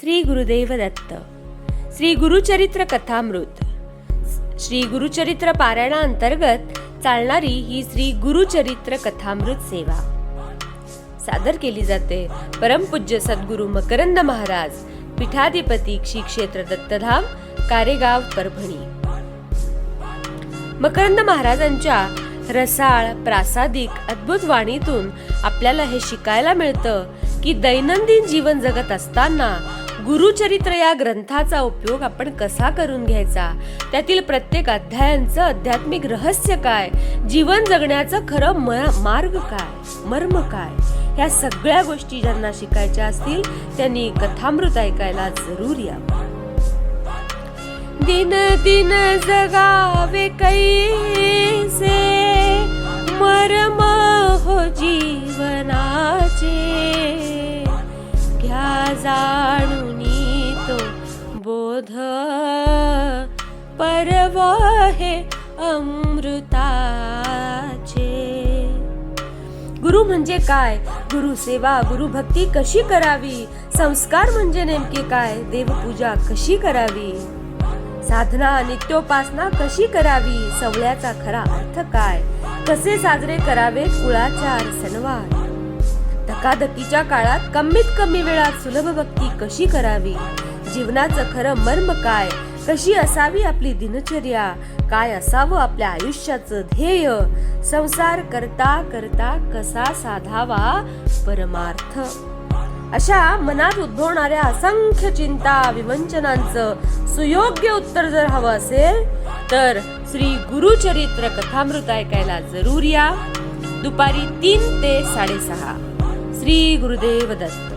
श्री गुरुदेव दत्त श्री गुरुचरित्र कथामृत. श्री गुरुचरित्र पारायणाअंतर्गत चालणारी ही श्री गुरुचरित्र कथामृत सेवा. सादर केली जाते परमपूज्य सद्गुरु मकरंद महाराज पीठाधिपती श्री क्षेत्र दत्तधाम कारेगाव परभणी. मकरंद महाराजांच्या रसाळ प्रासादिक अद्भुत वाणीतून आपल्याला हे शिकायला मिळतं की दैनंदिन जीवन जगत असताना गुरुचरित्र या ग्रंथाचा उपयोग आपण कसा करून घ्यायचा? त्यातील प्रत्येक अध्यायांचं आध्यात्मिक रहस्य काय? जीवन जगण्याचं खरं म- मार्ग काय? मर्म काय? ह्या सगळ्या गोष्टी ज्यांना शिकायच्या असतील त्यांनी कथामृत ऐकायला जरूर या. दिन दिन जगावे कैसे? मर्म हो जीवनाचे. घ्या जाणून शोध परवा हे अमृताचे. गुरु म्हणजे काय? गुरु सेवा गुरु भक्ती कशी करावी? संस्कार म्हणजे नेमके काय? देवपूजा कशी करावी? साधना नित्योपासना कशी करावी? सवळ्याचा खरा अर्थ काय? कसे साजरे करावे कुळाचार सणवार? धकाधकीच्या काळात कमीत कमी वेळात सुलभ भक्ती कशी करावी? जीवनाचं खरं मर्म काय? कशी असावी आपली दिनचर्या? काय असावं आपल्या आयुष्याचं ध्येय? संसार करता करता कसा साधावा परमार्थ? अशा मनात उद्भवणाऱ्या असंख्य चिंता विवंचनांचं सुयोग्य उत्तर जर हवं असेल तर श्री गुरुचरित्र कथामृत ऐकायला जरूर या. दुपारी तीन ते साडेसहा. श्री गुरुदेव दत्त.